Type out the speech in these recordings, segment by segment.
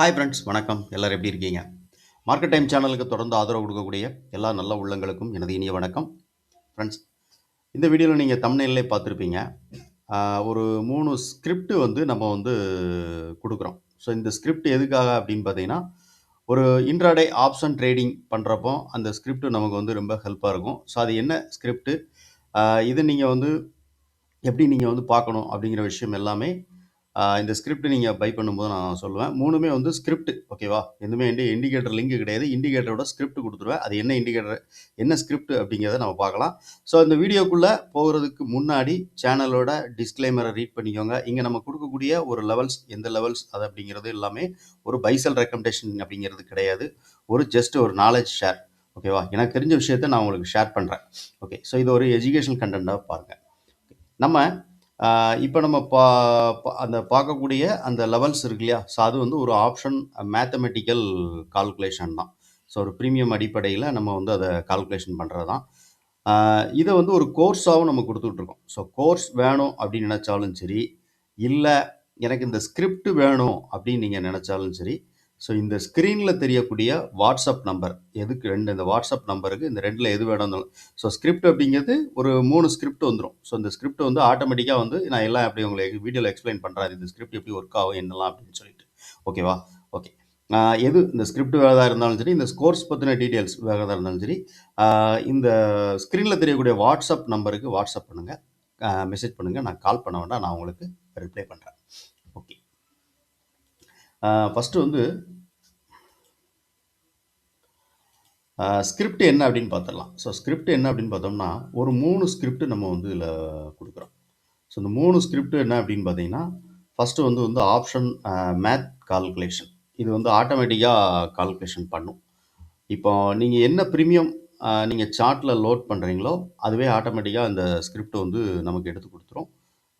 Hi friends வணக்கம். எல்லோரும் எப்படி இருக்கீங்க? மார்க்கெட் டைம் சேனலுக்கு தொடர்ந்து ஆதரவு கொடுக்கக்கூடிய எல்லா நல்ல உள்ளங்களுக்கும் எனது இனிய வணக்கம். ஃப்ரெண்ட்ஸ் இந்த வீடியோவில் நீங்கள் தமிழ்நிலே பார்த்துருப்பீங்க. ஒரு மூணு ஸ்கிரிப்ட் வந்து நம்ம வந்து கொடுக்குறோம். ஸோ இந்த ஸ்கிரிப்ட் எதுக்காக அப்படின்னு பார்த்தீங்கன்னா ஒரு இன்ட்ராடே ஆப்ஷன் ட்ரேடிங் பண்ணுறப்போ அந்த ஸ்கிரிப்ட் நமக்கு வந்து ரொம்ப ஹெல்ப்பாக இருக்கும். ஸோ அது என்ன ஸ்கிரிப்ட் இது நீங்கள் வந்து எப்படி நீங்கள் வந்து பார்க்கணும் அப்படிங்கிற விஷயம் எல்லாமே இந்த ஸ்கிரிப்ட் நீங்கள் பை பண்ணும்போது நான் சொல்லுவேன். மூணுமே வந்து ஸ்கிரிப்ட் ஓகேவா எதுவுமே இண்டி இண்டிகேட்டர் லிங்க் கிடையாது. இண்டிகேட்டரோட ஸ்கிரிப்ட் கொடுத்துருவேன். அது என்ன இண்டிகேட்டர் என்ன ஸ்கிரிப்ட் அப்படிங்கிறத நம்ம பார்க்கலாம். ஸோ இந்த வீடியோக்குள்ளே போகிறதுக்கு முன்னாடி சேனலோட டிஸ்க்ளைமரை ரீட் பண்ணிக்கோங்க. இங்கே நம்ம கொடுக்கக்கூடிய ஒரு லெவல்ஸ் எந்த லெவல்ஸ் அது அப்படிங்கிறது எல்லாமே ஒரு பைசல் ரெக்கமெண்டேஷன் அப்படிங்கிறது கிடையாது. ஒரு ஜஸ்ட் ஒரு நாலேஜ் ஷேர் ஓகேவா எனக்கு தெரிஞ்ச விஷயத்த நான் உங்களுக்கு ஷேர் பண்ணுறேன் ஓகே ஸோ இது ஒரு எஜுகேஷனல் கண்டென்ட்டாக பாருங்கள் நம்ம இப்போ நம்ம பா பா- அந்த பார்க்கக்கூடிய அந்த லெவல்ஸ் இருக்கு இல்லையா? ஸோ அது வந்து ஒரு ஆப்ஷன் மேத்தமெட்டிக்கல் கால்குலேஷன் தான். ஸோ ஒரு ப்ரீமியம் அடிப்படையில் நம்ம வந்து அதை கால்குலேஷன் பண்ணுறது தான் ஆஹ் இதை வந்து ஒரு கோர்ஸாகவும் நம்ம கொடுத்துட்ருக்கோம். ஸோ கோர்ஸ் வேணும் அப்படின்னு நினச்சாலும் சரி இல்லை எனக்கு இந்த ஸ்கிரிப்ட் வேணும் அப்படின்னு நீங்கள் நினச்சாலும் சரி ஸோ இந்த ஸ்க்ரீனில் தெரியக்கூடிய வாட்ஸ்அப் நம்பர் எதுக்கு ரெண்டு இந்த வாட்ஸ்அப் நம்பருக்கு இந்த ரெண்டில் எது வேணும் ஸோ ஸ்கிரிப்ட் அப்படிங்கிறது ஒரு மூணு ஸ்கிரிப்ட் வந்துடும் ஸோ இந்த ஸ்கிரிப்ட் வந்து ஆட்டோமேட்டிக்காக வந்து நான் எல்லாம் எப்படி உங்களுக்கு வீடியோவில் எக்ஸ்பிளைன் பண்ணுறேன் இந்த ஸ்கிரிப்ட் எப்படி ஒர்க் ஆகும் என்னலாம் அப்படின்னு சொல்லிட்டு. ஓகேவா ஓகே எது இந்த ஸ்கிரிப்ட் வேறதாக இருந்தாலும் சரி இந்த ஸ்கோர்ஸ் பற்றின டீட்டெயில்ஸ் வேறதாக இருந்தாலும் சரி இந்த ஸ்க்ரீனில் தெரியக்கூடிய வாட்ஸ்அப் நம்பருக்கு வாட்ஸ்அப் பண்ணுங்கள் மெசேஜ் பண்ணுங்கள் நான் கால் பண்ண வேண்டாம். நான் உங்களுக்கு ரிப்ளை பண்ணுறேன் ஃபஸ்ட்டு வந்து ஸ்கிரிப்ட் என்ன அப்படின்னு பார்த்துடலாம். ஸோ ஸ்கிரிப்ட் என்ன அப்படின்னு பார்த்தோம்னா ஒரு மூணு ஸ்கிரிப்ட் நம்ம வந்து இதில் கொடுக்குறோம். ஸோ இந்த மூணு ஸ்கிரிப்ட் என்ன அப்படின்னு பார்த்தீங்கன்னா ஃபஸ்ட்டு வந்து வந்து ஆப்ஷன் மேத் கால்குலேஷன் இது வந்து ஆட்டோமேட்டிக்காக கால்குலேஷன் பண்ணும். இப்போ நீங்கள் என்ன ப்ரீமியம் நீங்கள் சார்ட்டில் லோட் பண்ணுறீங்களோ அதுவே ஆட்டோமேட்டிக்காக அந்த ஸ்கிரிப்ட் வந்து நமக்கு எடுத்து கொடுத்துரும்.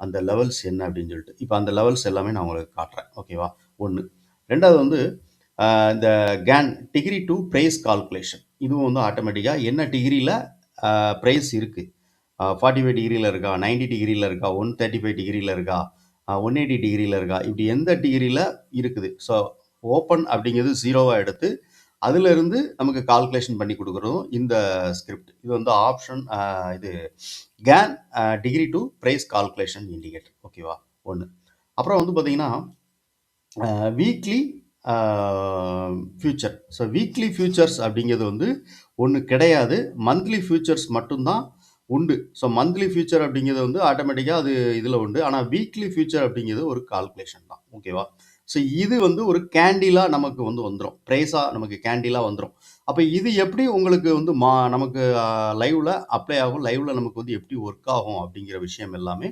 அந்த லெவல்ஸ் என்ன அப்படின்னு சொல்லிட்டு. இப்போ அந்த லெவல்ஸ் எல்லாமே நான் உங்களுக்கு காட்டுறேன். ஓகேவா ஒன்று ரெண்டாவது வந்து இந்த Gann degree to price calculation இதுவும் வந்து ஆட்டோமேட்டிக்காக என்ன டிகிரியில் ப்ரைஸ் இருக்குது ஃபார்ட்டி ஃபைவ் டிகிரியில் இருக்கா 90 டிகிரியில் இருக்கா ஒன் தேர்ட்டி ஃபைவ் டிகிரியில் இருக்கா ஒன் எயிட்டி டிகிரியில் இருக்கா இப்படி எந்த டிகிரியில் இருக்குது? ஸோ ஓப்பன் அப்படிங்கிறது ஜீரோவாக எடுத்து அதிலிருந்து நமக்கு கால்குலேஷன் பண்ணி கொடுக்குறதும் இந்த ஸ்கிரிப்ட் இது வந்து ஆப்ஷன் இது Gann degree to price calculation indicator ஓகேவா ஒன்று அப்புறம் வந்து பார்த்தீங்கன்னா weekly future so weekly futures அப்படிங்கிறது வந்து ஒன்று கிடையாது. மந்த்லி ஃபியூச்சர்ஸ் மட்டும்தான் உண்டு. ஸோ மந்த்லி ஃபியூச்சர் அப்படிங்கிறது வந்து ஆட்டோமேட்டிக்காக அது இதில் உண்டு. ஆனால் வீக்லி ஃபியூச்சர் அப்படிங்கிறது ஒரு கால்குலேஷன் தான். ஓகேவா ஸோ இது வந்து ஒரு கேண்டிலாக நமக்கு வந்து வந்துடும் ப்ரைஸாக நமக்கு கேண்டிலாக வந்துடும் அப்போ இது எப்படி உங்களுக்கு வந்து மா நமக்கு லைவில் அப்ளை ஆகும்? லைவில் நமக்கு வந்து எப்படி ஒர்க் ஆகும்? அப்படிங்கிற விஷயம் எல்லாமே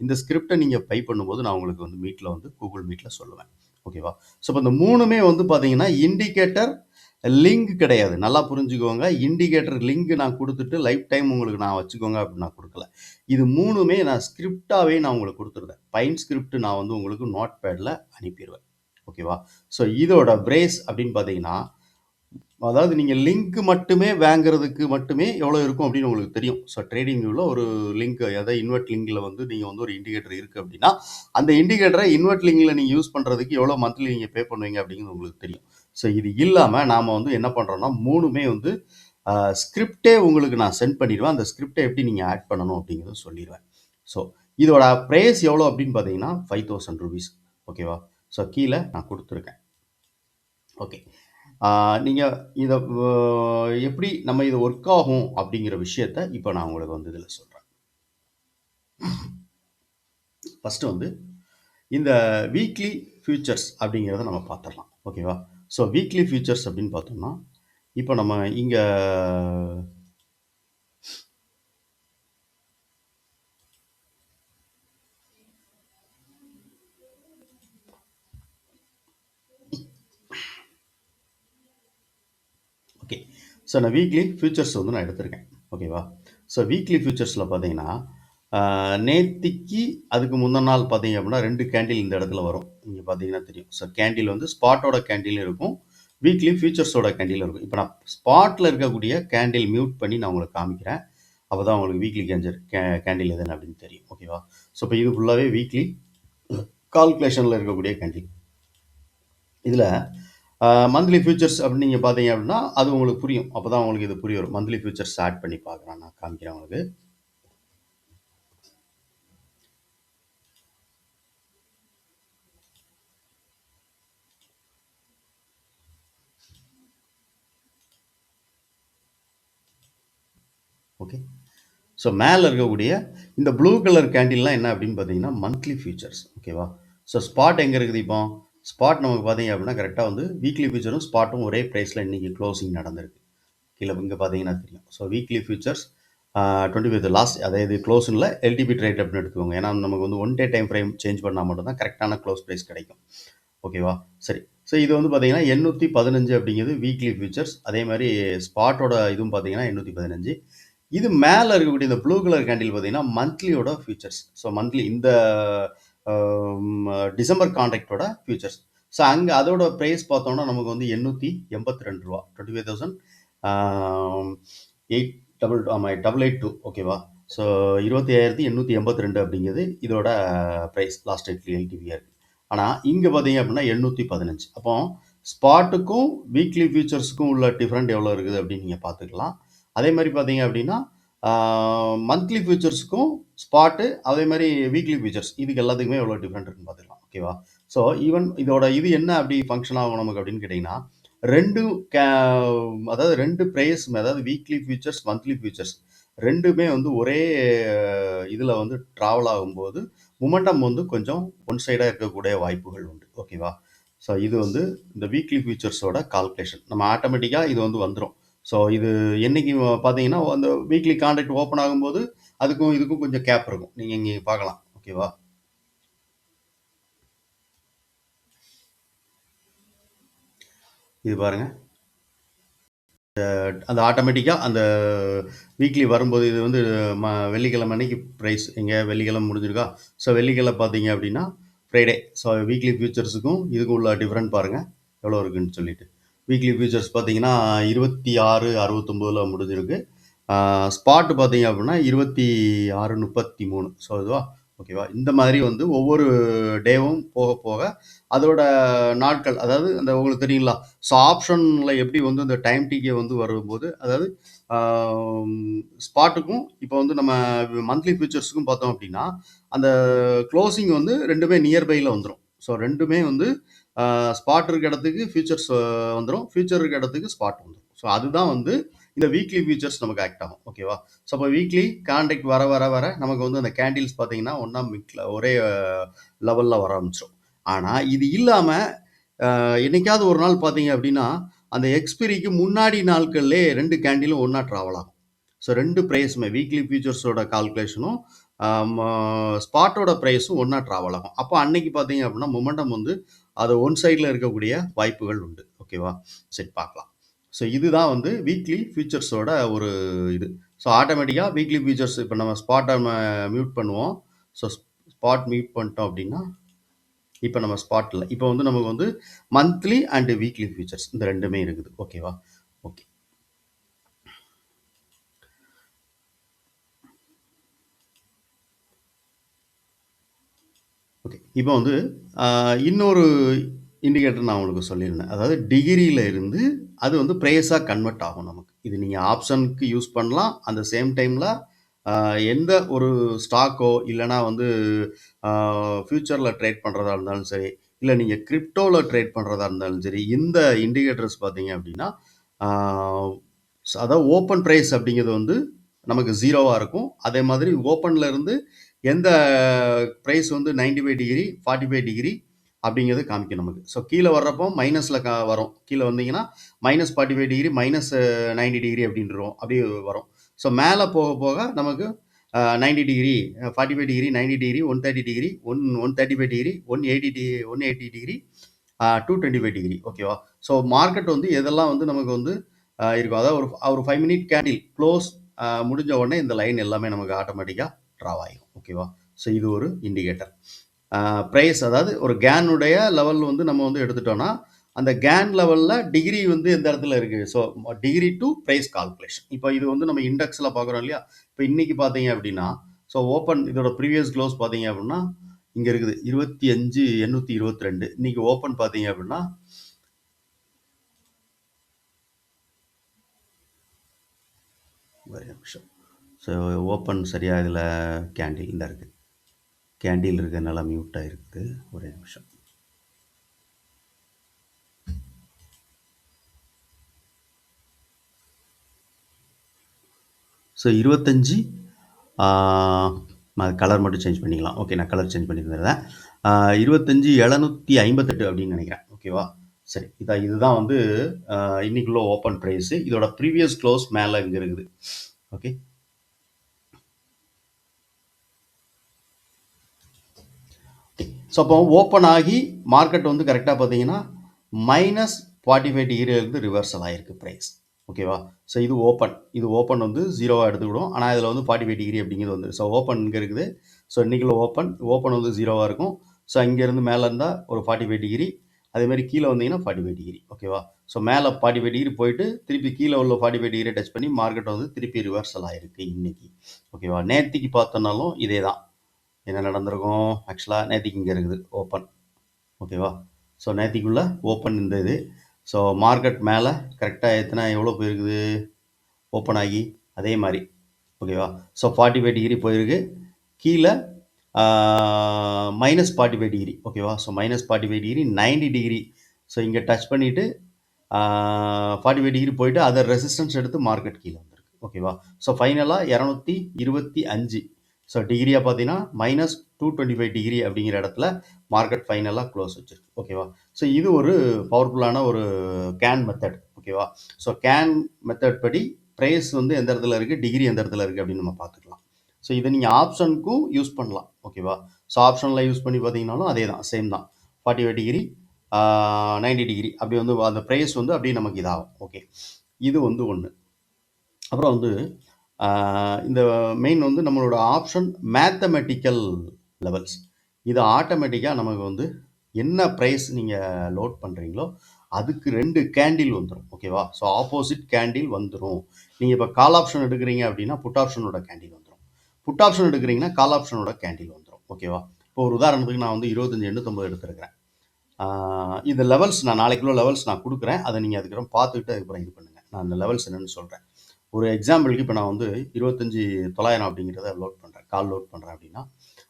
இந்த ஸ்கிரிப்டை நீங்கள் பை பண்ணும்போது நான் உங்களுக்கு வந்து மீட்டில் வந்து கூகுள் மீட்டில் சொல்லுவேன். ஓகேவா ஸோ இப்போ இந்த மூணுமே வந்து பார்த்தீங்கன்னா இண்டிகேட்டர் லிங்க் கிடையாது. நல்லா புரிஞ்சுக்கோங்க. இண்டிகேட்டர் லிங்க் நான் கொடுத்துட்டு லைஃப் டைம் உங்களுக்கு நான் வச்சுக்கோங்க அப்படின்னு நான் கொடுக்கல. இது மூணுமே நான் ஸ்கிரிப்டாகவே நான் உங்களுக்கு கொடுத்துருந்தேன் பைன் ஸ்கிரிப்ட் நான் வந்து உங்களுக்கு நோட் பேடில் அனுப்பிடுவேன் ஓகேவா ஸோ இதோட பிரேஸ் அப்படின்னு பார்த்தீங்கன்னா அதாவது நீங்கள் லிங்க் மட்டுமே வாங்குறதுக்கு மட்டுமே எவ்வளோ இருக்கும் அப்படின்னு உங்களுக்கு தெரியும். ஸோ ட்ரேடிங் வியூவில் ஒரு லிங்க் அதாவது இன்வெர்ட் லிங்கில் வந்து நீங்கள் வந்து ஒரு இண்டிகேட்டர் இருக்குது அப்படின்னா அந்த இண்டிகேட்டரை இன்வெர்ட் லிங்கில் நீங்கள் யூஸ் பண்ணுறதுக்கு எவ்வளோ மந்த்லி நீங்கள் பே பண்ணுவீங்க அப்படிங்கிறது உங்களுக்கு தெரியும். ஸோ இது இல்லாமல் நாம் வந்து என்ன பண்ணுறோன்னா மூணுமே வந்து ஸ்கிரிப்டே உங்களுக்கு நான் சென்ட் பண்ணிடுவேன். அந்த ஸ்கிரிப்டை எப்படி நீங்கள் ஆட் பண்ணணும் அப்படிங்கிறத சொல்லிடுவேன். ஸோ இதோட ப்ரைஸ் எவ்வளோ அப்படின்னு பார்த்தீங்கன்னா ஃபைவ் தௌசண்ட் ருபீஸ் ஓகேவா ஸோ கீழே நான் கொடுத்துருக்கேன். ஓகே நீங்கள் இதை எப்படி நம்ம இது ஒர்க் ஆகும் அப்படிங்கிற விஷயத்த இப்போ நான் உங்களுக்கு வந்து இதில் சொல்கிறேன் ஃபஸ்ட்டு வந்து இந்த வீக்லி ஃபியூச்சர்ஸ் அப்படிங்கிறத நம்ம பார்த்துடலாம். ஓகேவா ஸோ வீக்லி ஃபியூச்சர்ஸ் அப்படின்னு பார்த்தோம்னா இப்போ நம்ம இங்கே ஓகே ஸோ நான் வீக்லி ஃபியூச்சர்ஸ் வந்து நான் எடுத்திருக்கேன். ஓகேவா ஸோ வீக்லி ஃபியூச்சர்ஸில் பார்த்தீங்கன்னா நேத்திக்கு அதுக்கு முந்தின நாள் பார்த்தீங்க அப்படின்னா ரெண்டு கேண்டில் இந்த இடத்துல வரும். இங்கே பார்த்தீங்கன்னா தெரியும். ஸோ கேண்டில் வந்து ஸ்பாட்டோட கேண்டில் இருக்கும். வீக்லி ஃபியூச்சர்ஸோட கேண்டில் இருக்கும். இப்போ நான் ஸ்பாட்டில் இருக்கக்கூடிய கேண்டில் மியூட் பண்ணி நான் உங்களுக்கு காமிக்கிறேன். அப்போ தான் உங்களுக்கு வீக்லி கேஞ்சர் கே கேண்டில் எதுன்னு அப்படின்னு தெரியும். ஓகேவா ஸோ இப்போ இது ஃபுல்லாகவே வீக்லி கால்குலேஷனில் இருக்கக்கூடிய கேண்டில் இதில் மந்த்லி ஃபியூச்சர்ஸ் அப்படின்னு நீங்கள் பார்த்தீங்க அப்படின்னா அது உங்களுக்கு புரியும். அப்போ தான் உங்களுக்கு இது புரியும் மந்த்லி ஃபியூச்சர்ஸ் ஆட் பண்ணி பார்க்குறேன். நான் காமிக்கிறேன் உங்களுக்கு. ஓகே ஸோ மேலே இருக்கக்கூடிய இந்த ப்ளூ கலர் கேண்டீன்லாம் என்ன அப்படின்னு பார்த்தீங்கன்னா மந்த்லி ஃபியூச்சர்ஸ் ஓகேவா ஸோ ஸ்பாட் எங்கே இருக்குது இப்போ? ஸ்பாட் நமக்கு பார்த்தீங்க அப்படின்னா கரெக்டாக வந்து வீக்லி ஃபியூச்சரும் ஸ்பாட்டும் ஒரே ப்ரைஸில் இன்றைக்கி க்ளோசிங் நடந்திருக்கு. கீழே இங்கே பார்த்தீங்கன்னா தெரியும். So weekly futures twenty fifth last அதாவது க்ளோஸில் எல்டிபி ட்ரேட் அப்படின்னு எடுத்துக்கோங்க. ஏன்னா நமக்கு வந்து one day time frame change பண்ணால் மட்டும் தான் கரெக்டான க்ளோஸ் ப்ரைஸ் கிடைக்கும். ஓகேவா சரி. ஸோ இது வந்து பார்த்தீங்கன்னா எண்ணூற்றி பதினஞ்சு அப்படிங்கிறது வீக்லி ஃபியூச்சர்ஸ் அதே மாதிரி ஸ்பாட்டோட இதுவும் பார்த்தீங்கன்னா எண்ணூற்றி பதினஞ்சு. இது மேலே இருக்கக்கூடிய இந்த ப்ளூ கலர் கேண்டில் பார்த்தீங்கன்னா மந்த்லியோட ஃபியூச்சர்ஸ் ஸோ மந்த்லி இந்த டிசம்பர் கான்ட்ராக்டோட ஃபியூச்சர்ஸ் ஸோ அங்கே அதோட ப்ரைஸ் பார்த்தோம்னா நமக்கு வந்து எண்ணூற்றி எண்பத்தி ரெண்டு ரூபா. Twenty five thousand eight double ஆமாம் டபுள் எயிட் டூ ஓகேவா ஸோ இருபத்தி ஐயாயிரத்தி எண்ணூற்றி எண்பத்தி ரெண்டு அப்படிங்கிறது இதோட ப்ரைஸ் லாஸ்ட் எயிட்லி எல்டிவியாக இருக்குது ஆனால் இங்கே பார்த்தீங்க அப்படின்னா எண்ணூற்றி பதினஞ்சு. அப்போ ஸ்பாட்டுக்கும் வீக்லி ஃபியூச்சர்ஸுக்கும் உள்ள டிஃப்ரெண்ட் எவ்வளோ இருக்குது அப்படின்னு நீங்கள் பார்த்துக்கலாம். அதே மாதிரி பார்த்தீங்க அப்படின்னா மந்த்லி ஃபியூச்சர்ஸுக்கும் ஸ்பாட்டு அதே மாதிரி வீக்லி ஃபியூச்சர்ஸ் இதுக்கு எல்லாத்துக்குமே எவ்வளோ டிஃப்ரெண்ட் இருக்குன்னு பார்த்துக்கலாம். ஓகேவா ஸோ ஈவன் இதோட இது என்ன அப்படி ஃபங்க்ஷன் ஆகும் நமக்கு அப்படின்னு கேட்டிங்கன்னா ரெண்டு கே அதாவது ரெண்டு ப்ரைஸுமே அதாவது வீக்லி ஃபியூச்சர்ஸ் மந்த்லி ஃபியூச்சர்ஸ் ரெண்டுமே வந்து ஒரே இதில் வந்து ட்ராவல் ஆகும்போது மொமெண்டம் வந்து கொஞ்சம் ஒன் சைடாக இருக்கக்கூடிய வாய்ப்புகள் உண்டு. ஓகேவா ஸோ இது வந்து இந்த வீக்லி ஃபியூச்சர்ஸோட கால்குலேஷன் நம்ம ஆட்டோமேட்டிக்காக இது வந்து வந்துடும் ஸோ இது என்னைக்கு பார்த்தீங்கன்னா அந்த வீக்லி கான்ட்ராக்ட் ஓப்பன் ஆகும்போது அதுக்கும் இதுக்கும் கொஞ்சம் கேப் இருக்கும். நீங்கள் இங்கே பார்க்கலாம். ஓகேவா இது பாருங்க. அந்த ஆட்டோமேட்டிக்காக அந்த வீக்லி வரும்போது இது வந்து ம வெள்ளிக்கிழமை அன்னைக்கு ப்ரைஸ் எங்கே வெள்ளிக்கிழமை முடிஞ்சிருக்கா? ஸோ வெள்ளிக்கிழமை பார்த்தீங்க அப்படின்னா ஃப்ரைடே ஸோ வீக்லி ஃபியூச்சர்ஸுக்கும் இதுக்கும் உள்ள டிஃப்ரெண்ட் பாருங்கள் எவ்வளோ இருக்குன்னு சொல்லிட்டு. வீக்லி ஃபியூச்சர்ஸ் பார்த்தீங்கன்னா இருபத்தி ஆறு அறுபத்தொம்போதில் முடிஞ்சிருக்கு. ஸ்பாட்டு பார்த்தீங்க அப்படின்னா இருபத்தி ஆறு முப்பத்தி மூணு. ஸோ இதுவா? ஓகேவா இந்த மாதிரி வந்து ஒவ்வொரு டேவும் போக போக அதோட நாட்கள் அதாவது அந்த உங்களுக்கு தெரியுங்களா? ஸோ ஆப்ஷனில் எப்படி வந்து இந்த டைம் டிக்கே வந்து வரும்போது அதாவது ஸ்பாட்டுக்கும் இப்போ வந்து நம்ம மந்த்லி ஃபியூச்சர்ஸுக்கும் பார்த்தோம் அப்படின்னா அந்த க்ளோசிங் வந்து ரெண்டுமே நியர்பையில் வந்துடும் ஸோ ரெண்டுமே வந்து ஸ்பாட் இருக்க இடத்துக்கு ஃபியூச்சர்ஸ் வந்துடும் ஃபியூச்சர் இருக்க இடத்துக்கு ஸ்பாட் வந்துடும் ஸோ அதுதான் வந்து இந்த வீக்லி ஃபியூச்சர்ஸ் நமக்கு ஆக்ட் ஆகும். ஓகேவா ஸோ அப்போ வீக்லி கான்டாக்ட் வர வர வர நமக்கு வந்து அந்த கேண்டில்ஸ் பார்த்தீங்கன்னா ஒன்றா மிக்ல ஒரே லெவலில் வர ஆரம்பிச்சிடும் ஆனால் இது இல்லாமல் என்னைக்காவது ஒரு நாள் பார்த்தீங்க அப்படின்னா அந்த எக்ஸ்பிரிக்கு முன்னாடி நாட்கள்லே ரெண்டு கேண்டிலும் ஒன்றா ட்ராவல் ஆகும். ஸோ ரெண்டு ப்ரைஸுமே வீக்லி ஃபியூச்சர்ஸோட கால்குலேஷனும் ஸ்பாட்டோட ப்ரைஸும் ஒன்றா ட்ராவல் ஆகும். அப்போ அன்னைக்கு பார்த்தீங்க அப்படின்னா மொமெண்டம் வந்து அது ஒன் சைடில் இருக்கக்கூடிய வாய்ப்புகள் உண்டு. ஓகேவா சரி பார்க்கலாம். ஸோ இதுதான் வந்து வீக்லி ஃபியூச்சர்ஸோட ஒரு இது. ஸோ ஆட்டோமேட்டிக்காக வீக்லி ஃபியூச்சர்ஸ் இப்போ நம்ம ஸ்பாட்டை நம்ம மியூட் பண்ணுவோம். ஸோ ஸ்பாட் மியூட் பண்ணிட்டோம் அப்படின்னா இப்போ நம்ம ஸ்பாட்டில் இப்போ வந்து நமக்கு வந்து மந்த்லி அண்டு வீக்லி ஃபியூச்சர்ஸ் இந்த ரெண்டுமே இருக்குது. ஓகேவா ஓகே இப்போ வந்து இன்னொரு இண்டிகேட்டர் நான் உங்களுக்கு சொல்லியிருந்தேன். அதாவது டிகிரியில் இருந்து அது வந்து ப்ரேஸாக கன்வெர்ட் ஆகும் நமக்கு. இது நீங்கள் ஆப்ஷனுக்கு யூஸ் பண்ணலாம். அந்த சேம் டைமில் எந்த ஒரு ஸ்டாக்கோ இல்லைனா வந்து ஃப்யூச்சரில் ட்ரேட் பண்ணுறதா இருந்தாலும் சரி இல்லை நீங்கள் கிரிப்டோவில் ட்ரேட் பண்ணுறதா இருந்தாலும் சரி இந்த இண்டிகேட்டர்ஸ் பார்த்தீங்க அப்படின்னா அதாவது ஓப்பன் ப்ரைஸ் அப்படிங்கிறது வந்து நமக்கு ஜீரோவாக இருக்கும். அதே மாதிரி ஓப்பனில் இருந்து எந்த ப்ரைஸ் வந்து ninety five degree forty five degree அப்படிங்கிறது காமிக்கும் நமக்கு. ஸோ கீழே வர்றப்போ மைனஸில் கா வரும். கீழே வந்தீங்கன்னா minus forty five degree minus ninety degree அப்படின்றோம் அப்படியே வரும். ஸோ மேலே போக போக நமக்கு ninety degree forty five degree ninety degree one thirty degree one one thirty five degree one eighty D one eighty degree two twenty five degree ஓகேவா so market வந்து எதெல்லாம் வந்து நமக்கு வந்து இருக்கும்? அதாவது ஒரு ஒரு ஃபைவ் மினிட் கேண்டில் க்ளோஸ் முடிஞ்ச உடனே இந்த லைன் எல்லாமே நமக்கு ஆட்டோமேட்டிக்காக ட்ராவ் ஆகும் ஓகேவா ஸோ இது ஒரு இண்டிகேட்டர் ப்ரைஸ் அதாவது ஒரு கேனுடைய லெவல் வந்து நம்ம வந்து எடுத்துட்டோம்னா அந்த கேன் லெவலில் டிகிரி வந்து எந்த இடத்துல இருக்குது so degree to price calculation இப்போ இது வந்து நம்ம இண்டெக்ஸில் பார்க்குறோம் இல்லையா? இப்போ இன்றைக்கி பார்த்தீங்க அப்படின்னா ஸோ ஓப்பன் இதோட ப்ரீவியஸ் க்ளோஸ் பார்த்தீங்க அப்படின்னா இங்கே இருக்குது இருபத்தி அஞ்சு எண்ணூற்றி இருபத்தி ரெண்டு. இன்றைக்கி ஓப்பன் பார்த்தீங்க அப்படின்னா ஒரு நிமிஷம். ஸோ ஓப்பன் சரியாக இதில் கேண்டில் தான் இருக்குது கேண்டில் இருக்கிறதுனால மியூட்டாக இருக்குது ஒரே நிமிஷம். ஸோ இருபத்தஞ்சி கலர் மட்டும் சேஞ்ச் பண்ணிக்கலாம். ஓகே நான் கலர் சேஞ்ச் பண்ணி தந்துடுறேன் இருபத்தஞ்சி எழுநூற்றி ஐம்பத்தெட்டு அப்படின்னு நினைக்கிறேன். ஓகேவா சரி இதான் இதுதான் வந்து ஆஹ், இன்னைக்குள்ள ஓப்பன் ப்ரைஸு இதோட ப்ரீவியஸ் க்ளோஸ் மேலே இங்கே இருக்குது. ஓகே ஸோ அப்போ ஓப்பன் ஆகி மார்க்கெட் வந்து கரெக்டாக பார்த்தீங்கன்னா மைனஸ் ஃபார்ட்டி ஃபைவ் டிகிரிலேருந்து ரிவர்சல் ஆகிருக்கு ப்ரைஸ் ஓகேவா ஸோ இது ஓப்பன் இது ஓப்பன் வந்து ஜீரோவாக எடுத்துக்கிடும் ஆனால் இதில் வந்து ஃபார்ட்டி ஃபைவ் டிகிரி அப்படிங்கிறது வந்து ஸோ ஓப்பன் இங்கே இருக்குது. ஸோ இன்றைக்குள்ள ஓப்பன் ஓப்பன் வந்து ஜீரோவாக இருக்கும். ஸோ இங்கேருந்து மேலே இருந்தால் ஒரு ஃபார்ட்டி ஃபைவ் டிகிரி அதேமாதிரி கீழே வந்தீங்கன்னா ஃபார்ட்டி ஃபைவ் டிகிரி ஓகேவா ஸோ மேலே ஃபார்ட்டி ஃபைவ் டிகிரி போயிட்டு திருப்பி கீழே உள்ள ஃபார்ட்டி ஃபைவ் டிகிரி டச் பண்ணி மார்க்கெட் வந்து திருப்பி ரிவர்சல் ஆகிருக்கு இன்றைக்கி ஓகேவா நேத்திக்கு பார்த்தோன்னாலும் இதே தான் என்ன நடந்திருக்கும்? ஆக்சுவலாக நேத்திக்கு இங்கே இருக்குது ஓப்பன் ஓகேவா ஸோ நேத்திக்குள்ளே ஓப்பன் இந்த இது. ஸோ மார்க்கெட் மேலே கரெக்டாக எத்தனை எவ்வளோ போயிருக்குது? ஓப்பன் ஆகி அதே மாதிரி. ஓகேவா ஸோ ஃபார்ட்டி ஃபைவ் டிகிரி போயிருக்கு. கீழே மைனஸ் ஃபார்ட்டி ஃபைவ் டிகிரி ஓகேவா so minus forty five degree ninety degree so இங்கே டச் பண்ணிவிட்டு ஃபார்ட்டி ஃபைவ் டிகிரி போயிட்டு அதை ரெசிஸ்டன்ஸ் எடுத்து மார்க்கெட் கீழே வந்திருக்கு. ஓகேவா ஸோ ஃபைனலாக இரநூத்தி இருபத்தி அஞ்சு. ஸோ டிகிரியாக பார்த்தீங்கன்னா minus two twenty five degree அப்படிங்கிற இடத்துல மார்க்கெட் ஃபைனலாக க்ளோஸ் வச்சுருக்கு. ஓகேவா ஸோ இது ஒரு பவர்ஃபுல்லான ஒரு கேன் மெத்தட் ஓகேவா ஸோ கேன் மெத்தட் படி ப்ரைஸ் வந்து எந்த இடத்துல இருக்குது டிகிரி எந்த இடத்துல இருக்குது அப்படின்னு நம்ம பார்த்துக்கலாம் ஸோ இதை நீங்கள் ஆப்ஷனுக்கும் யூஸ் பண்ணலாம். ஓகேவா ஸோ ஆப்ஷனில் யூஸ் பண்ணி பார்த்தீங்கன்னாலும் அதே தான் சேம் தான். Forty five degree ninety degree அப்படி வந்து அந்த ப்ரைஸ் வந்து அப்படியே நமக்கு இதாகும். ஓகே இது வந்து ஒன்று அப்புறம் வந்து இந்த மெயின் வந்து நம்மளோட ஆப்ஷன் மேத்தமெட்டிக்கல் லெவல்ஸ் இது ஆட்டோமேட்டிக்காக நமக்கு வந்து என்ன ப்ரைஸ் நீங்கள் லோட் பண்ணுறீங்களோ அதுக்கு ரெண்டு கேண்டில் வந்துடும் ஓகேவா ஸோ ஆப்போசிட் கேண்டில் வந்துடும் நீங்கள் இப்போ கால் ஆப்ஷன் எடுக்கிறீங்க அப்படின்னா புட் ஆப்ஷனோட கேண்டில் வந்துடும் புட் ஆப்ஷன் எடுக்கிறீங்கன்னா கால் ஆப்ஷனோட கேண்டில் வந்துடும் ஓகேவா இப்போ ஒரு உதாரணத்துக்கு நான் வந்து இருபத்தஞ்சி எண்ணூற்றம்பது எடுத்துருக்கிறேன். இந்த லெவல்ஸ் நான் நாளைக்குள்ள லெவல்ஸ் நான் கொடுக்குறேன். அதை நீங்கள் அதுக்கப்புறம் பார்த்துக்கிட்டு அதுக்கப்புறம் இது பண்ணுங்கள் நான் அந்த லெவல்ஸ் என்னென்னு சொல்கிறேன் ஒரு எக்ஸாம்பிளுக்கு இப்போ நான் வந்து இருபத்தஞ்சி தொள்ளாயிரம் அப்படிங்கிறத லோட் பண்ணுறேன் கால் லோட் பண்ணுறேன் அப்படின்னா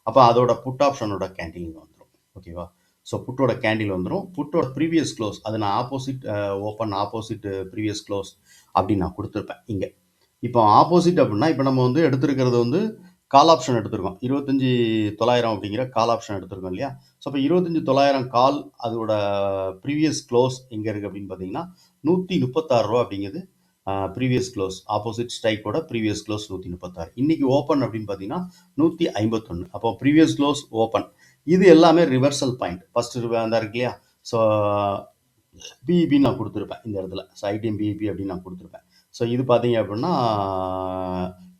அப்போ அதோட புட் ஆப்ஷனோட கேண்டில் வந்துடும் ஓகேவா ஸோ புட்டோட கேண்டில் வந்துடும் புட்டோட ப்ரீவியஸ் க்ளோஸ் அது நான் opposite open opposite previous close அப்படின்னு நான் கொடுத்துருப்பேன் இங்கே. இப்போ ஆப்போசிட் அப்படின்னா இப்போ நம்ம வந்து எடுத்துருக்கிறது வந்து கால் ஆப்ஷன் எடுத்திருக்கோம். இருபத்தஞ்சி தொள்ளாயிரம் அப்படிங்கிற கால் ஆப்ஷன் எடுத்திருக்கோம் இல்லையா? ஸோ இப்போ இருபத்தஞ்சி தொள்ளாயிரம் கால் அதோட ப்ரீவியஸ் க்ளோஸ் எங்கே இருக்குது அப்படின்னு பார்த்தீங்கன்னா நூற்றி முப்பத்தாறு ரூபா அப்படிங்கிறது ப்ரீவியஸ் க்ளோஸ் ஆப்போசிட் ஸ்ட்ரைக்கோட ப்ரீவியஸ் க்ளோஸ் நூற்றி முப்பத்தாறு. இன்றைக்கி ஓப்பன் அப்படின்னு பார்த்தீங்கன்னா நூற்றி ஐம்பத்தொன்று அப்போ ப்ரீவியஸ் க்ளோஸ் ஓப்பன் இது எல்லாமே ரிவர்சல் பாயிண்ட் ஃபஸ்ட்டு அந்த இருக்கு இல்லையா? ஸோ பிஇபி நான் கொடுத்துருப்பேன் இந்த இடத்துல. ஸோ ஐடிஎம் பிஇபி அப்படின்னு நான் கொடுத்துருப்பேன். ஸோ இது பார்த்தீங்க அப்படின்னா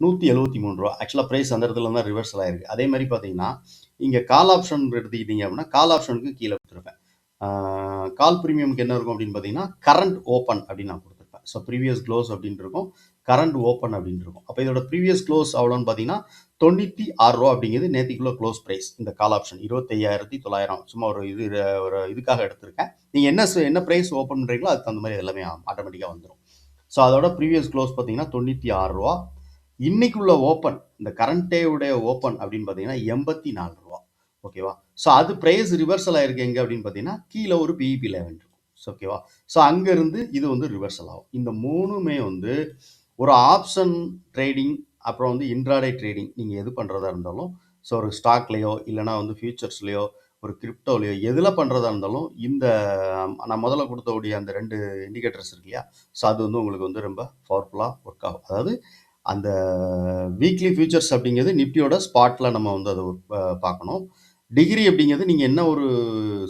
நூற்றி எழுபத்தி மூணு ரூபா. ஆக்சுவலாக ப்ரைஸ் அந்த இடத்துல தான் ரிவர்சல் ஆயிருக்கு. அதே மாதிரி பார்த்தீங்கன்னா இங்கே கால் ஆப்ஷன் எடுத்துக்கிட்டீங்க அப்படின்னா கால் ஆப்ஷனுக்கு கீழே கொடுத்துருப்பேன். கால் ப்ரீமியம்க்கு என்ன இருக்கும் அப்படின்னு பார்த்தீங்கன்னா கரண்ட் ஓப்பன் அப்படின்னு நான் ஸோ ப்ரீவியஸ் க்ளோஸ் அப்படின்னு இருக்கும் கரண்ட் ஓப்பன் அப்படின்னு இருக்கும் அப்போ இதோட ப்ரீவியஸ் க்ளோஸ் அவ்வளோன்னு பார்த்தீங்கன்னா தொண்ணூற்றி ஆறு ரூபா அப்படிங்கிறது நேற்றுக்குள்ள க்ளோஸ் ப்ரைஸ் இந்த கால் ஆப்ஷன் இருபத்தையாயிரத்தி தொள்ளாயிரம். சும்மா ஒரு இது ஒரு இதுக்காக எடுத்திருக்கேன். நீங்கள் என்ன என்ன ப்ரைஸ் ஓப்பன் பண்ணுறீங்களோ அதுக்கு தகுந்த மாதிரி எல்லாமே ஆட்டோமேட்டிக்காக வந்துடும் ஸோ அதோட ப்ரீவியஸ் க்ளோஸ் பார்த்தீங்கன்னா தொண்ணூற்றி ஆறு ரூபா. இன்னைக்குள்ள ஓப்பன் இந்த கரண்ட் டேவுடைய ஓப்பன் அப்படின்னு பார்த்தீங்கன்னா எண்பத்தி நாலு ரூபா. ஓகேவா ஸோ அது ப்ரைஸ் ரிவர்சல் ஆயிருக்கு எங்கே அப்படின்னு பார்த்தீங்கன்னா கீழே ஒரு பிஇபி லெவன் இருக்கும் ஓகேவா ஸோ அங்கேருந்து இது வந்து ரிவர்சல் ஆகும். இந்த மூணுமே வந்து ஒரு ஆப்ஷன் ட்ரேடிங் அப்புறம் வந்து இன்ட்ராடே ட்ரேடிங் நீங்கள் எது பண்ணுறதா இருந்தாலும் ஸோ ஒரு ஸ்டாக்லேயோ இல்லைனா வந்து ஃபியூச்சர்ஸ்லேயோ ஒரு கிரிப்டோலையோ எதில் பண்ணுறதா இருந்தாலும் இந்த நான் முதல்ல கொடுத்தக்கூடிய அந்த ரெண்டு இண்டிகேட்டர்ஸ் இருக்கு இல்லையா ஸோ அது வந்து உங்களுக்கு வந்து ரொம்ப பவர்ஃபுல்லாக ஒர்க் ஆகும். அதாவது அந்த வீக்லி ஃபியூச்சர்ஸ் அப்படிங்கிறது நிஃப்டியோட ஸ்பாட்டில் நம்ம வந்து அதை பார்க்கணும். டிகிரி அப்படிங்கிறது நீங்கள் என்ன ஒரு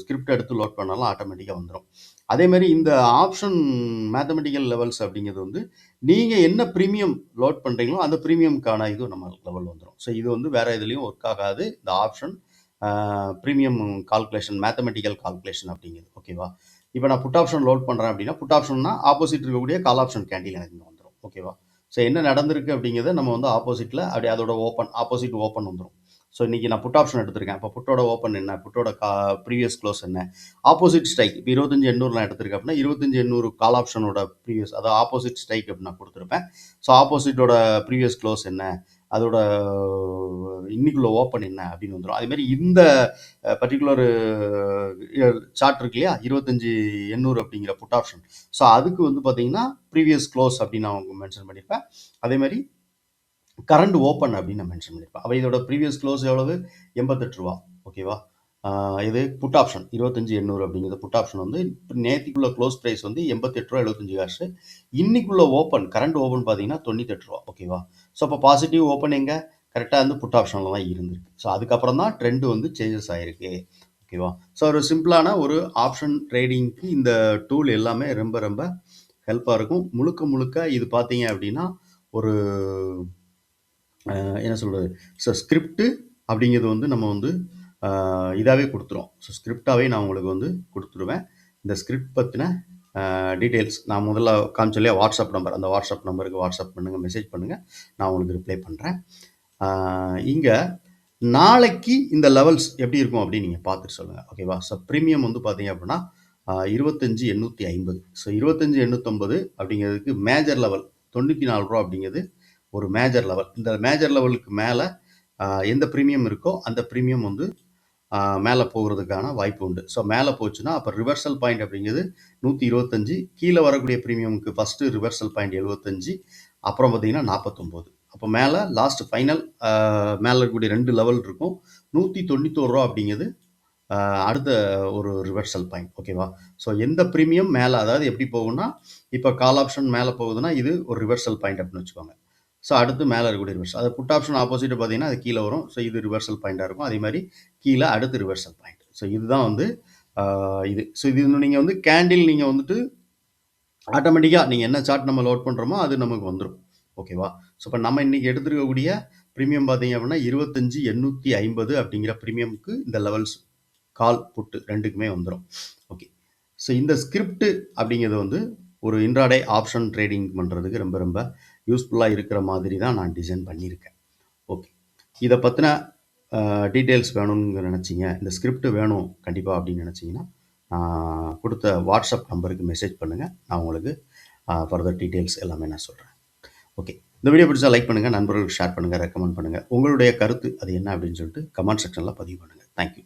ஸ்கிரிப்ட் எடுத்து லோட் பண்ணாலும் ஆட்டோமேட்டிக்காக வந்துடும் அதே மாதிரி இந்த ஆப்ஷன் மேத்தமெட்டிக்கல் லெவல்ஸ் அப்படிங்கிறது வந்து நீங்கள் என்ன ப்ரீமியம் லோட் பண்ணுறீங்களோ அந்த ப்ரீமியம்க்கான இது நம்ம லெவல் வந்துடும் ஸோ இது வந்து வேறு இதுலேயும் ஒர்க் ஆகாது. இந்த option premium calculation mathematical calculation அப்படிங்கிறது. ஓகேவா இப்போ நான் புட் ஆப்ஷன் லோட் பண்ணுறேன் அப்படின்னா புட் ஆப்ஷன்னா ஆப்போசிட் இருக்கக்கூடிய கால் ஆப்ஷன் கேண்டில் எனக்கு இங்கே வந்துடும் ஓகேவா ஸோ என்ன நடந்திருக்கு அப்படிங்கிறத நம்ம வந்து ஆப்போசிட்டில் அப்படியே அதோட ஓப்பன் ஆப்போசிட் ஓப்பன் வந்துடும் ஸோ இன்றைக்கி நான் புட் ஆப்ஷன் எடுத்திருக்கேன். இப்போ புட்டோட ஓப்பன் என்ன? புட்டோட கா ப்ரீவியஸ் க்ளோஸ் என்ன? ஆப்போசிட் ஸ்ட்ரைக் இப்போ இருபத்தஞ்சி எண்ணூறு நான் எடுத்திருக்கேன் அப்படின்னா இருபத்தஞ்சி எண்ணூறு கால் ஆப்ஷனோட ப்ரீவியஸ் அதாவது ஆப்போசிட் ஸ்ட்ரைக் அப்படின்னு நான் கொடுத்துருப்பேன். ஸோ ஆப்போசிட்டோட ப்ரீவியஸ் க்ளோஸ் என்ன? அதோட இன்னைக்குள்ள ஓப்பன் என்ன? அப்படின்னு வந்துடும் அதேமாதிரி இந்த பர்டிகுலர் சார்ட் இருக்கு இல்லையா? இருபத்தஞ்சி எண்ணூறு அப்படிங்கிற புட் ஆப்ஷன் ஸோ அதுக்கு வந்து பார்த்தீங்கன்னா ப்ரீவியஸ் க்ளோஸ் அப்படின்னு நான் மென்ஷன் பண்ணியிருப்பேன். அதேமாதிரி கரண்ட் ஓப்பன் அப்படின்னு நான் மென்ஷன் பண்ணியிருப்பேன் அப்போ இதோட ப்ரீவியஸ் க்ளோஸ் எவ்வளவு? எண்பத்தெட்டு ரூபா. ஓகேவா இது புட் ஆப்ஷன் இருபத்தஞ்சி எண்ணூறு அப்படிங்கிறது புட் ஆப்ஷன் வந்து இப்போ க்ளோஸ் ப்ரைஸ் வந்து எண்பத்தெட்டு ரூபா எழுபத்தஞ்சு காசு இன்னைக்குள்ள ஓப்பன் கரண்ட் ஓப்பன் பார்த்தீங்கன்னா தொண்ணூத்தெட்டு ரூபா. ஓகேவா ஸோ அப்போ பாசிட்டிவ் ஓப்பன் எங்கே? கரெக்டாக வந்து புட் ஆப்ஷனில் தான் இருந்திருக்கு. ஸோ அதுக்கப்புறம் தான் ட்ரெண்டு வந்து சேஞ்சஸ் ஆகிருக்கு ஓகேவா ஸோ ஒரு சிம்பிளான ஒரு ஆப்ஷன் ட்ரேடிங்க்கு இந்த டூல் எல்லாமே ரொம்ப ரொம்ப ஹெல்ப்பாக இருக்கும். முழுக்க முழுக்க இது பார்த்தீங்க அப்படின்னா ஒரு என்ன சொல்கிறது ஸோ ஸ்கிரிப்டு அப்படிங்கிறது வந்து நம்ம வந்து இதாகவே கொடுத்துருவோம் ஸோ ஸ்கிரிப்டாகவே நான் உங்களுக்கு வந்து கொடுத்துருவேன். இந்த ஸ்கிரிப்ட் பற்றின டீட்டெயில்ஸ் நான் முதல்ல காமிச்சலையா வாட்ஸ்அப் நம்பர் அந்த வாட்ஸ்அப் நம்பருக்கு வாட்ஸ்அப் பண்ணுங்கள் மெசேஜ் பண்ணுங்கள் நான் உங்களுக்கு ரிப்ளை பண்ணுறேன் இங்கே நாளைக்கு இந்த லெவல்ஸ் எப்படி இருக்கும் அப்படின்னு நீங்கள் பார்த்துட்டு சொல்லுங்கள் ஓகேவா ஸோ ப்ரீமியம் வந்து பார்த்தீங்க அப்படின்னா இருபத்தஞ்சி எண்ணூற்றி ஐம்பது. ஸோ இருபத்தஞ்சி எண்ணூற்றம்பது அப்படிங்கிறதுக்கு மேஜர் லெவல் தொண்ணூற்றி நாலு ரூபா அப்படிங்கிறது ஒரு மேஜர் லெவல் இந்த மேஜர் லெவலுக்கு மேலே எந்த ப்ரீமியம் இருக்கோ அந்த ப்ரீமியம் வந்து மேலே போகிறதுக்கான வாய்ப்பு உண்டு. ஸோ மேலே போச்சுன்னா அப்போ ரிவர்சல் பாயிண்ட் அப்படிங்கிறது நூற்றி இருபத்தஞ்சி கீழே வரக்கூடிய ப்ரீமியமுக்கு ஃபஸ்ட்டு ரிவர்சல் பாயிண்ட் எழுபத்தஞ்சி அப்புறம் பார்த்தீங்கன்னா நாற்பத்தொம்போது அப்போ மேலே லாஸ்ட் ஃபைனல் மேலே இருக்கக்கூடிய ரெண்டு லெவல் இருக்கும். நூற்றி தொண்ணூத்தோரு ரூபா அப்படிங்கிறது அடுத்த ஒரு ரிவர்சல் பாயிண்ட் ஓகேவா ஸோ எந்த ப்ரீமியம் மேலே அதாவது எப்படி போகும்னா இப்போ கால் ஆப்ஷன் மேலே போகுதுன்னா இது ஒரு ரிவர்சல் பாயிண்ட் அப்படின்னு வச்சுக்கோங்க. ஸோ அடுத்து மேலே இருக்கக்கூடிய ரிவர்ஸ் அது புட் ஆப்ஷன் ஆப்போசிட் பார்த்தீங்கன்னா அது கீழே வரும். ஸோ இது ரிவர்சல் பாயிண்ட்டாக இருக்கும். அதே மாதிரி கீழே அடுத்து ரிவர்சல் பாயிண்ட் ஸோ இதுதான் வந்து இது. ஸோ இது நீங்கள் வந்து கேண்டில் நீங்கள் வந்துட்டு ஆட்டோமேட்டிக்காக நீங்கள் என்ன சார்ட் நம்ம லோட் பண்ணுறோமோ அது நமக்கு வந்துடும் ஓகேவா ஸோ இப்போ நம்ம இன்றைக்கி எடுத்துருக்கக்கூடிய ப்ரீமியம் பார்த்தீங்க அப்படின்னா இருபத்தஞ்சி எண்ணூற்றி ஐம்பது அப்படிங்கிற ப்ரீமியமுக்கு இந்த லெவல்ஸ் கால் புட்டு ரெண்டுக்குமே வந்துடும் ஓகே ஸோ இந்த ஸ்கிரிப்ட் அப்படிங்கிறது வந்து ஒரு இன்ட்ராடே ஆப்ஷன் ட்ரேடிங் பண்ணுறதுக்கு ரொம்ப ரொம்ப யூஸ்ஃபுல்லாக இருக்கிற மாதிரி தான் நான் டிசைன் பண்ணியிருக்கேன். ஓகே இதை பற்றின டீட்டெயில்ஸ் வேணும்னு நினச்சிங்க இந்த ஸ்கிரிப்ட் வேணும் கண்டிப்பாக அப்படின்னு நினச்சிங்கன்னா நான் கொடுத்த வாட்ஸ்அப் நம்பருக்கு மெசேஜ் பண்ணுங்கள் நான் உங்களுக்கு ஃபர்தர் டீட்டெயில்ஸ் எல்லாமே நான் சொல்கிறேன் ஓகே இந்த வீடியோ பிடிச்சா லைக் பண்ணுங்கள் நண்பர்களுக்கு ஷேர் பண்ணுங்கள் ரெக்கமெண்ட் பண்ணுங்கள் உங்களுடைய கருத்து அது என்ன அப்படின்னு சொல்லிட்டு கமெண்ட் செக்ஷனில் பதிவு பண்ணுங்கள் தேங்க்யூ